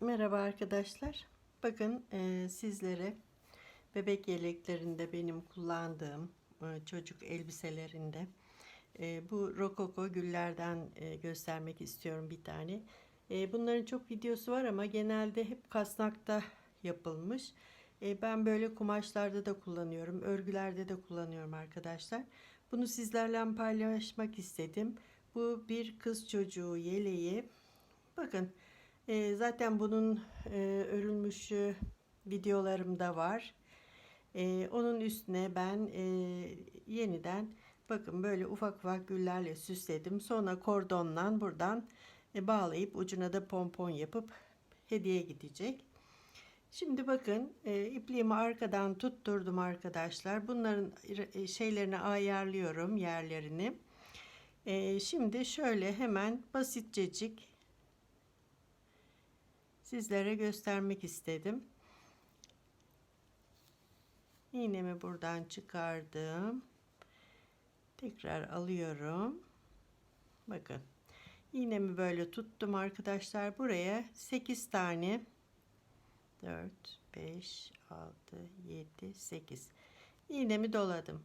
Merhaba arkadaşlar. Bakın e, sizlere bebek yeleklerinde benim kullandığım e, çocuk elbiselerinde e, bu rokoko güllerden e, göstermek istiyorum bir tane. E, bunların çok videosu var ama genelde hep kasnakta yapılmış. E, ben böyle kumaşlarda da kullanıyorum, örgülerde de kullanıyorum arkadaşlar. Bunu sizlerle paylaşmak istedim. Bu bir kız çocuğu yeleği. Bakın e, zaten bunun e, örülmüşü videolarımda var. E, onun üstüne ben e, yeniden bakın böyle ufak ufak güllerle süsledim. Sonra kordonla buradan e, bağlayıp ucuna da pompon yapıp hediye gidecek. Şimdi bakın e, ipliğimi arkadan tutturdum arkadaşlar. Bunların e, şeylerini ayarlıyorum yerlerini. E, şimdi şöyle hemen basitcecik sizlere göstermek istedim. İğnemi buradan çıkardım. Tekrar alıyorum. Bakın. İğnemi böyle tuttum arkadaşlar. Buraya 8 tane 4 5 6 7 8 iğnemi doladım.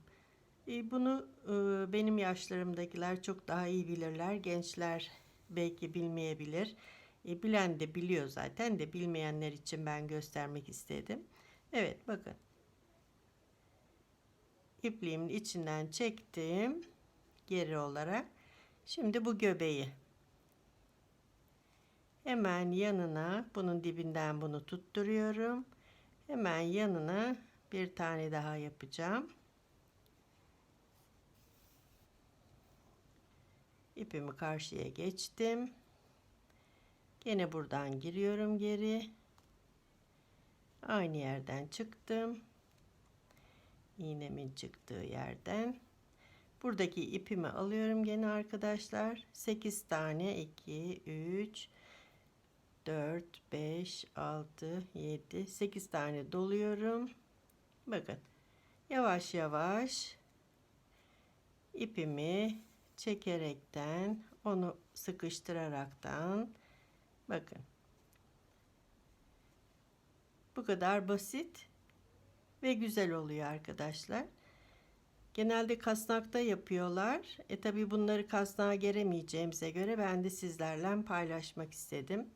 E, bunu e, benim yaşlarımdakiler çok daha iyi bilirler. Gençler belki bilmeyebilir. E, bilen de biliyor zaten de bilmeyenler için ben göstermek istedim. Evet bakın. İpliğimin içinden çektim. Geri olarak. Şimdi bu göbeği. Hemen yanına bunun dibinden bunu tutturuyorum. Hemen yanına bir tane daha yapacağım. İpimi karşıya geçtim. Gene buradan giriyorum geri. Aynı yerden çıktım. İğnemin çıktığı yerden. Buradaki ipimi alıyorum gene arkadaşlar. 8 tane 2 3 4 5 6 7 8 tane doluyorum. Bakın. Yavaş yavaş ipimi çekerekten onu sıkıştıraraktan Bakın. Bu kadar basit ve güzel oluyor arkadaşlar. Genelde kasnakta yapıyorlar. E tabi bunları kasnağa geremeyeceğimize göre ben de sizlerle paylaşmak istedim.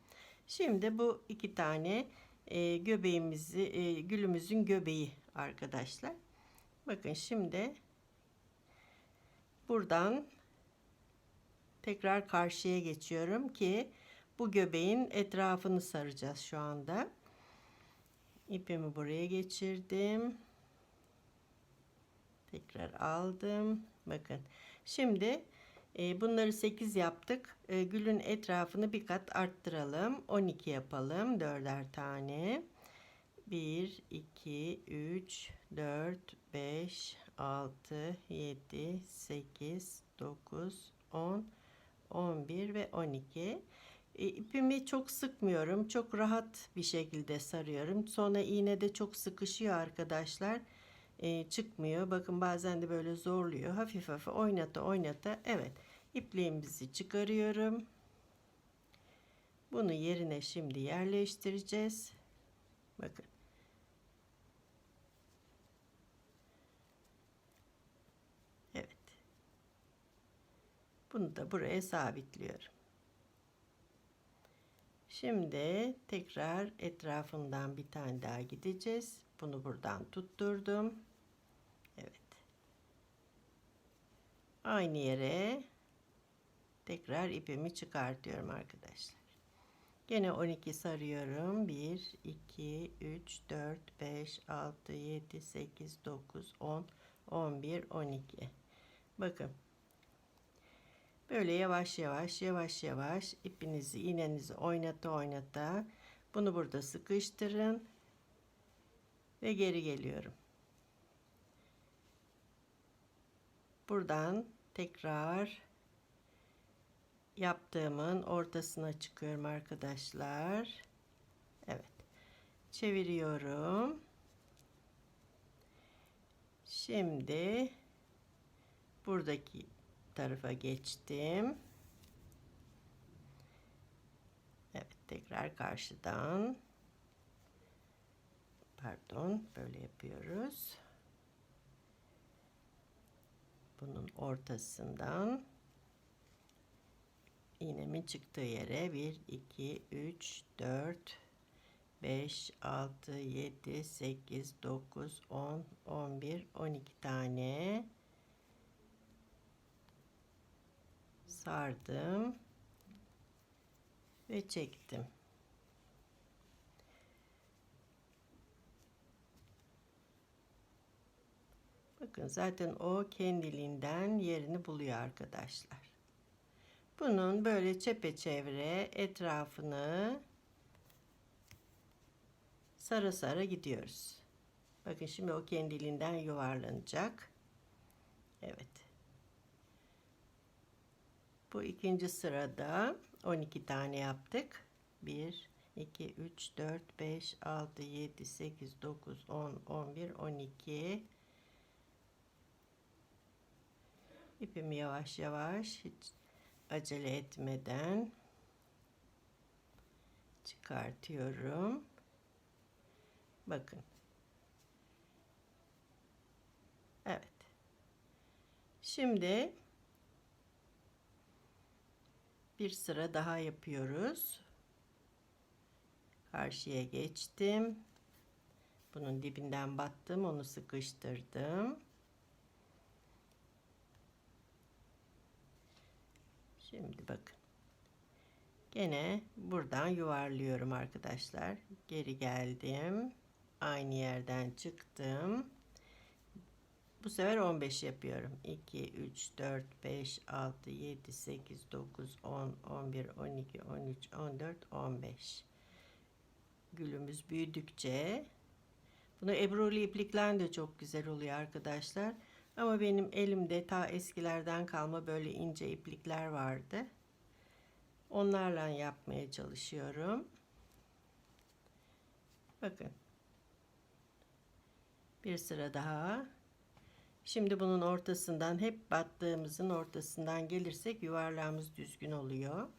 Şimdi bu iki tane e, göbeğimizi, e, gülümüzün göbeği arkadaşlar. Bakın şimdi buradan tekrar karşıya geçiyorum ki bu göbeğin etrafını saracağız şu anda. İpimi buraya geçirdim. Tekrar aldım. Bakın. Şimdi e, bunları 8 yaptık. E, gülün etrafını bir kat arttıralım. 12 yapalım. 4'er tane. 1, 2, 3, 4, 5, 6, 7, 8, 9, 10, 11 ve 12. E, ipimi çok sıkmıyorum. Çok rahat bir şekilde sarıyorum. Sonra iğne de çok sıkışıyor arkadaşlar. E, çıkmıyor. Bakın bazen de böyle zorluyor. Hafif hafif oynata oynata. Evet. ipliğimizi çıkarıyorum. Bunu yerine şimdi yerleştireceğiz. Bakın. Evet. Bunu da buraya sabitliyorum. Şimdi tekrar etrafından bir tane daha gideceğiz. Bunu buradan tutturdum. Evet. Aynı yere tekrar ipimi çıkartıyorum arkadaşlar. Gene 12 sarıyorum. 1, 2, 3, 4, 5, 6, 7, 8, 9, 10, 11, 12. Bakın Böyle yavaş yavaş yavaş yavaş ipinizi iğnenizi oynata oynata bunu burada sıkıştırın ve geri geliyorum. Buradan tekrar yaptığımın ortasına çıkıyorum arkadaşlar. Evet. Çeviriyorum. Şimdi buradaki tarafa geçtim. Evet. Tekrar karşıdan. Pardon, böyle yapıyoruz. Bunun ortasından iğnemin çıktığı yere 1 2 3 4 5 6 7 8 9 10 11 12 tane sardım ve çektim. Bakın zaten o kendiliğinden yerini buluyor arkadaşlar. Bunun böyle çepeçevre etrafını sarı sarı gidiyoruz. Bakın şimdi o kendiliğinden yuvarlanacak. Evet. Bu ikinci sırada 12 tane yaptık. 1, 2, 3, 4, 5, 6, 7, 8, 9, 10, 11, 12. İpimi yavaş yavaş hiç acele etmeden çıkartıyorum. Bakın. Evet. Şimdi bir sıra daha yapıyoruz. Karşıya geçtim. Bunun dibinden battım, onu sıkıştırdım. Şimdi bakın. Gene buradan yuvarlıyorum arkadaşlar. Geri geldim. Aynı yerden çıktım. Bu sefer 15 yapıyorum. 2, 3, 4, 5, 6, 7, 8, 9, 10, 11, 12, 13, 14, 15. Gülümüz büyüdükçe bunu ebruli iplikler de çok güzel oluyor arkadaşlar. Ama benim elimde ta eskilerden kalma böyle ince iplikler vardı. Onlarla yapmaya çalışıyorum. Bakın. Bir sıra daha. Şimdi bunun ortasından hep battığımızın ortasından gelirsek yuvarlağımız düzgün oluyor.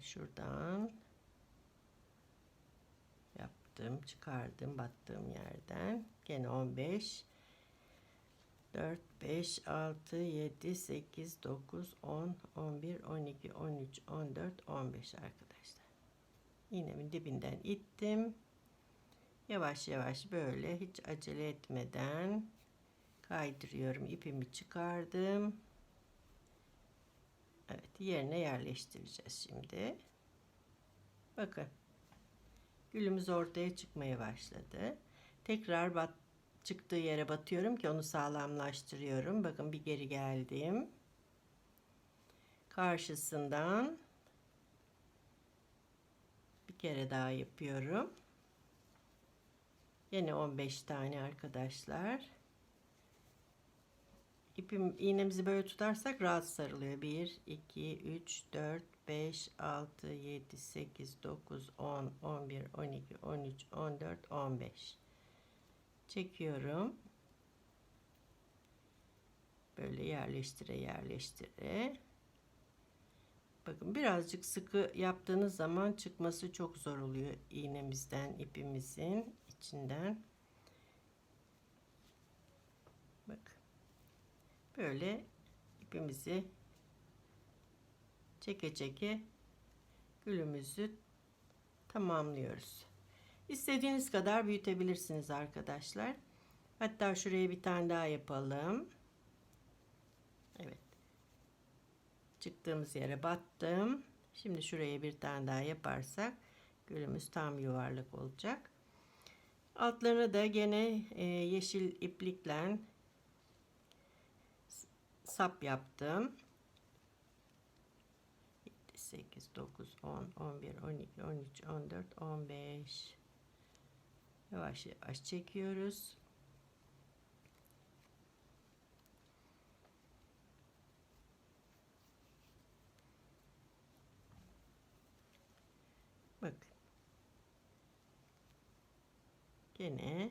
Şuradan yaptım, çıkardım battığım yerden. Gene 15 4 5 6 7 8 9 10 11 12 13 14 15 arkadaşlar. İğnemin dibinden ittim. Yavaş yavaş böyle hiç acele etmeden kaydırıyorum. ipimi çıkardım. Evet yerine yerleştireceğiz şimdi. Bakın. Gülümüz ortaya çıkmaya başladı. Tekrar bat, çıktığı yere batıyorum ki onu sağlamlaştırıyorum. Bakın bir geri geldim. Karşısından bir kere daha yapıyorum. Yine 15 tane arkadaşlar. İpim iğnemizi böyle tutarsak rahat sarılıyor. 1 2 3 4 5 6 7 8 9 10 11 12 13 14 15 çekiyorum. Böyle yerleştire yerleştire. Bakın birazcık sıkı yaptığınız zaman çıkması çok zor oluyor iğnemizden, ipimizin içinden. Bak. Böyle ipimizi çeke çeke gülümüzü tamamlıyoruz. İstediğiniz kadar büyütebilirsiniz arkadaşlar. Hatta şuraya bir tane daha yapalım. Evet. Çıktığımız yere battım. Şimdi şuraya bir tane daha yaparsak gülümüz tam yuvarlak olacak. Altlarını da gene e, yeşil iplikle sap yaptım. 8, 9, 10, 11, 12, 13, 14, 15. Yavaş yavaş çekiyoruz. Bak. Gene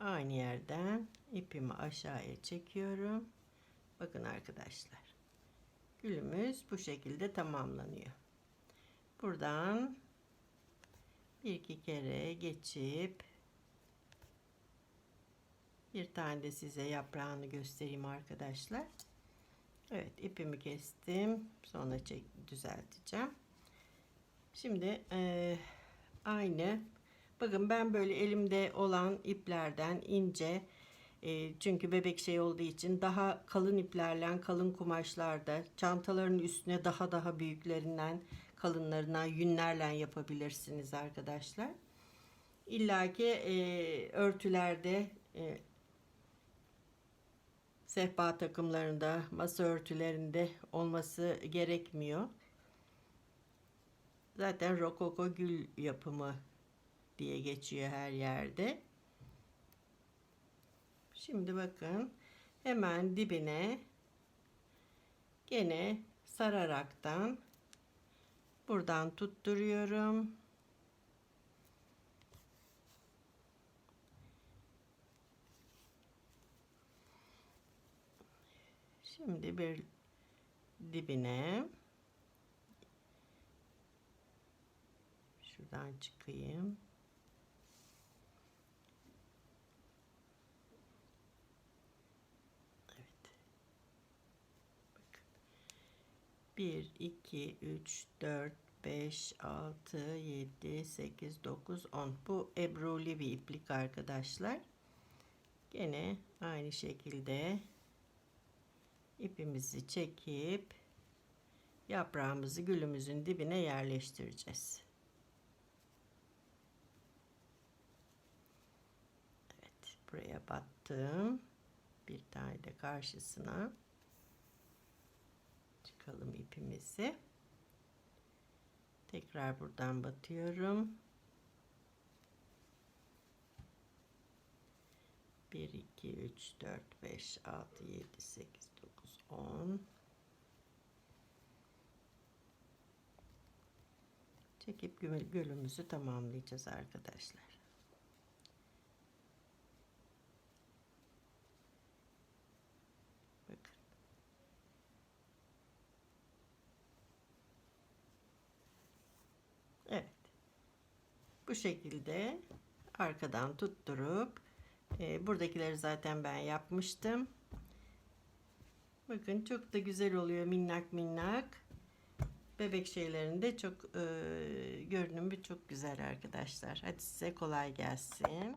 aynı yerden ipimi aşağıya çekiyorum. Bakın arkadaşlar. Gülümüz bu şekilde tamamlanıyor. buradan bir iki kere geçip bir tane de size yaprağını göstereyim arkadaşlar. Evet ipimi kestim. Sonra çek, düzelteceğim. Şimdi eee, aynı. Bakın ben böyle elimde olan iplerden ince e, çünkü bebek şey olduğu için daha kalın iplerle kalın kumaşlarda çantaların üstüne daha daha büyüklerinden kalınlarına yünlerle yapabilirsiniz arkadaşlar. İlla ki e, örtülerde e, sehpa takımlarında masa örtülerinde olması gerekmiyor. Zaten rokoko gül yapımı diye geçiyor her yerde. Şimdi bakın hemen dibine gene sararaktan buradan tutturuyorum. Şimdi bir dibine şuradan çıkayım. 1 2 3 4 5 6 7 8 9 10 bu ebruli bir iplik arkadaşlar. Gene aynı şekilde ipimizi çekip yaprağımızı gülümüzün dibine yerleştireceğiz. Evet, buraya battım. Bir tane de karşısına çıkalım ipimizi. Tekrar buradan batıyorum. 1 2 3 4 5 6 7 8 9 10 Çekip gülümüzü tamamlayacağız arkadaşlar. Bakın. Evet. Bu şekilde arkadan tutturup e, buradakileri zaten ben yapmıştım. Bakın çok da güzel oluyor minnak minnak. Bebek şeylerinde çok e, görünümü çok güzel arkadaşlar. Hadi size kolay gelsin.